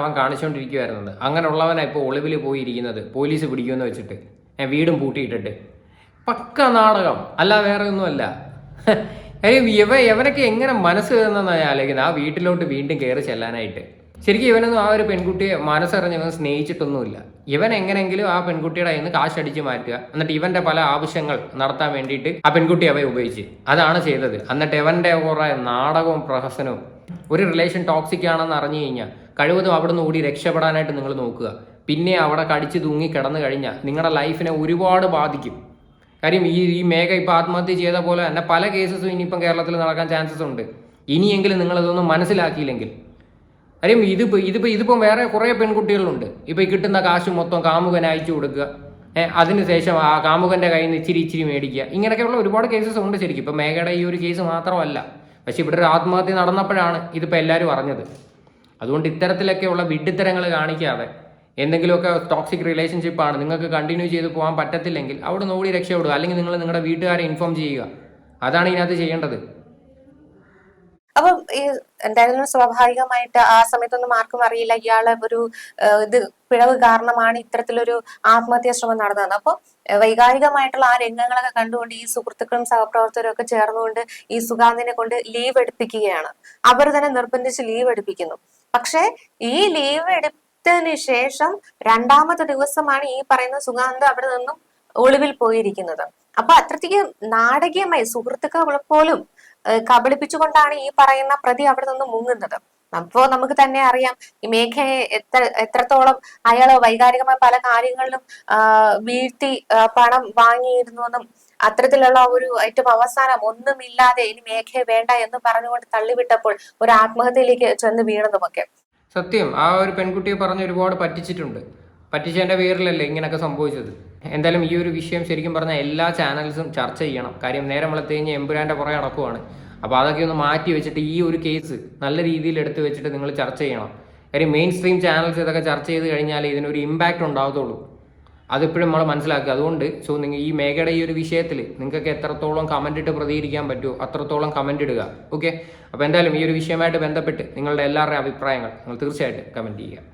അവൻ കാണിച്ചുകൊണ്ടിരിക്കുവായിരുന്നത് അങ്ങനെയുള്ളവനാണ് ഇപ്പോൾ ഒളിവിൽ പോയിരിക്കുന്നത്. പോലീസ് പിടിക്കുമെന്ന് വെച്ചിട്ട്. വീടും പൂട്ടിയിട്ടിട്ട്. പക്ക നാടകം. അല്ല വേറെ ഒന്നുമല്ല ഇവ ഇവനൊക്കെ എങ്ങനെ മനസ്സ് വരുന്നതെന്നാണ് ഞാൻ ആ വീട്ടിലോട്ട് വീണ്ടും കയറി ചെല്ലാനായിട്ട്. ശരിക്കും ഇവനൊന്നും ആ ഒരു പെൺകുട്ടിയെ മനസ്സറിഞ്ഞ് ഇവൻ സ്നേഹിച്ചിട്ടൊന്നുമില്ല. ഇവൻ എങ്ങനെങ്കിലും ആ പെൺകുട്ടിയുടെ കയ്യിൽ നിന്ന് കാശ് അടിച്ച് മാറ്റുക. എന്നിട്ട് ഇവന്റെ പല ആവശ്യങ്ങൾ നടത്താൻ വേണ്ടിയിട്ട് ആ പെൺകുട്ടി അവയെ ഉപയോഗിച്ച്. അതാണ് ചെയ്തത്. എന്നിട്ട് ഇവന്റെ കുറെ നാടകവും പ്രഹസനവും. ഒരു റിലേഷൻ ടോക്സിക് ആണെന്ന് അറിഞ്ഞു കഴിഞ്ഞാൽ കഴിവതും അവിടെ നിന്ന് ഓടി രക്ഷപ്പെടാനായിട്ട് നിങ്ങൾ നോക്കുക. പിന്നെ അവിടെ കടിച്ച് തൂങ്ങി കിടന്നു കഴിഞ്ഞാൽ നിങ്ങളുടെ ലൈഫിനെ ഒരുപാട് ബാധിക്കും. കാര്യം ഈ ഈ മേഘ ഇപ്പോൾ ആത്മഹത്യ ചെയ്ത പോലെ തന്നെ പല കേസസും ഇനിയിപ്പം കേരളത്തിൽ നടക്കാൻ ചാൻസസ് ഉണ്ട്. ഇനിയെങ്കിലും നിങ്ങൾ ഇതൊന്നും മനസ്സിലാക്കിയില്ലെങ്കിൽ. കാര്യം ഇതിപ്പോൾ ഇതിപ്പോൾ ഇതിപ്പം വേറെ കുറേ പെൺകുട്ടികളുണ്ട്. ഇപ്പോൾ കിട്ടുന്ന കാശ് മൊത്തം കാമുകൻ അയച്ചു കൊടുക്കുക. അതിനുശേഷം ആ കാമുകന്റെ കയ്യിൽ നിന്ന് ഇച്ചിരി ഇച്ചിരി മേടിക്കുക. ഇങ്ങനെയൊക്കെയുള്ള ഒരുപാട് കേസസ് ഉണ്ട് ശരിക്കും. ഇപ്പം മേഘയുടെ ഈ ഒരു കേസ് മാത്രമല്ല. പക്ഷേ ഇവിടെ ഒരു ആത്മഹത്യ നടന്നപ്പോഴാണ് ഇതിപ്പോൾ എല്ലാവരും അറിഞ്ഞത്. അതുകൊണ്ട് ഇത്തരത്തിലൊക്കെയുള്ള വിഡ്ഢിത്തരങ്ങൾ കാണിക്കാതെ എന്തെങ്കിലുമൊക്കെ ടോക്സിക് റിലേഷൻഷിപ്പ് ആണ് നിങ്ങൾക്ക് കണ്ടിന്യൂ ചെയ്ത് പോകാൻ പറ്റത്തില്ലെങ്കിൽ അവിടെ നോടി രക്ഷപ്പെടുക. അല്ലെങ്കിൽ നിങ്ങൾ നിങ്ങളുടെ വീട്ടുകാരെ ഇൻഫോം ചെയ്യുക. അതാണ് ഇതിനകത്ത് ചെയ്യേണ്ടത്. അപ്പം ഈ എന്തായാലും സ്വാഭാവികമായിട്ട് ആ സമയത്തൊന്നും ആർക്കും അറിയില്ല. ഇയാളെ ഒരു ഇത് പിഴവ് കാരണമാണ് ഇത്തരത്തിലൊരു ആത്മഹത്യാ ശ്രമം നടന്നത്. അപ്പൊ ആ, വൈകാരികമായിട്ടുള്ള ആ രംഗങ്ങളൊക്കെ കണ്ടുകൊണ്ട് ഈ സുഹൃത്തുക്കളും സഹപ്രവർത്തകരും ഒക്കെ ചേർന്നുകൊണ്ട് ഈ സുഗാന്തിനെ കൊണ്ട് ലീവ് എടുപ്പിക്കുകയാണ്. അവർ തന്നെ നിർബന്ധിച്ച് ലീവ് എടുപ്പിക്കുന്നു. പക്ഷെ ഈ ലീവ് എടുത്തതിന് ശേഷം രണ്ടാമത്തെ ദിവസമാണ് ഈ പറയുന്ന സുഗാന്ത് അവിടെ നിന്നും ഒളിവിൽ പോയിരിക്കുന്നത്. അപ്പൊ അത്രത്തേക്ക് നാടകീയമായി സുഹൃത്തുക്കൾ പോലും കബളിപ്പിച്ചുകൊണ്ടാണ് ഈ പറയുന്ന പ്രതി അവിടെ നിന്ന് മുങ്ങുന്നത്. അപ്പോ നമുക്ക് തന്നെ അറിയാം ഈ മേഘയെ എത്ര എത്രത്തോളം അയാൾ വൈകാരികമായ പല കാര്യങ്ങളിലും വീഴ്ത്തി പണം പണം വാങ്ങിയിരുന്നുവെന്നും അത്തരത്തിലുള്ള ഒരു ഏറ്റവും അവസാനം ഒന്നുമില്ലാതെ ഇനി മേഘയെ വേണ്ട എന്ന് പറഞ്ഞുകൊണ്ട് തള്ളിവിട്ടപ്പോൾ ഒരു ആത്മഹത്യയിലേക്ക് ചെന്ന് വീണതുമൊക്കെ. സത്യം ആ ഒരു പെൺകുട്ടിയെ പറഞ്ഞ് ഒരുപാട് പറ്റിച്ചിട്ടുണ്ട്. പറ്റിച്ചതിന്റെ പേരിലല്ലേ ഇങ്ങനെയൊക്കെ സംഭവിച്ചത്. എന്തായാലും ഈ ഒരു വിഷയം ശരിക്കും പറഞ്ഞാൽ എല്ലാ ചാനൽസും ചർച്ച ചെയ്യണം. കാര്യം നേരം വെളുത്ത് കഴിഞ്ഞ് എമ്പുരാന്റെ പുറകെ നടക്കുവാണ്. അപ്പോൾ അതൊക്കെ ഒന്ന് മാറ്റി വെച്ചിട്ട് ഈ ഒരു കേസ് നല്ല രീതിയിൽ എടുത്തു വെച്ചിട്ട് നിങ്ങൾ ചർച്ച ചെയ്യണം. കാര്യം മെയിൻ സ്ട്രീം ചാനൽസ് ഇതൊക്കെ ചർച്ച ചെയ്ത് കഴിഞ്ഞാൽ ഇതിനൊരു ഇമ്പാക്റ്റ് ഉണ്ടാകത്തുള്ളൂ അതിപ്പോഴും നമ്മൾ മനസ്സിലാക്കുക. അതുകൊണ്ട് സോ നിങ്ങൾ ഈ മേഘയുടെ ഈ ഒരു വിഷയത്തിൽ നിങ്ങൾക്ക് എത്രത്തോളം കമന്റ് ഇട്ട് പ്രതികരിക്കാൻ പറ്റുമോ അത്രത്തോളം കമന്റ് ഇടുക. ഓക്കെ അപ്പോൾ എന്തായാലും ഈ ഒരു വിഷയമായിട്ട് ബന്ധപ്പെട്ട് നിങ്ങളുടെ എല്ലാവരുടെയും അഭിപ്രായങ്ങൾ നിങ്ങൾ തീർച്ചയായിട്ടും കമന്റ് ചെയ്യുക.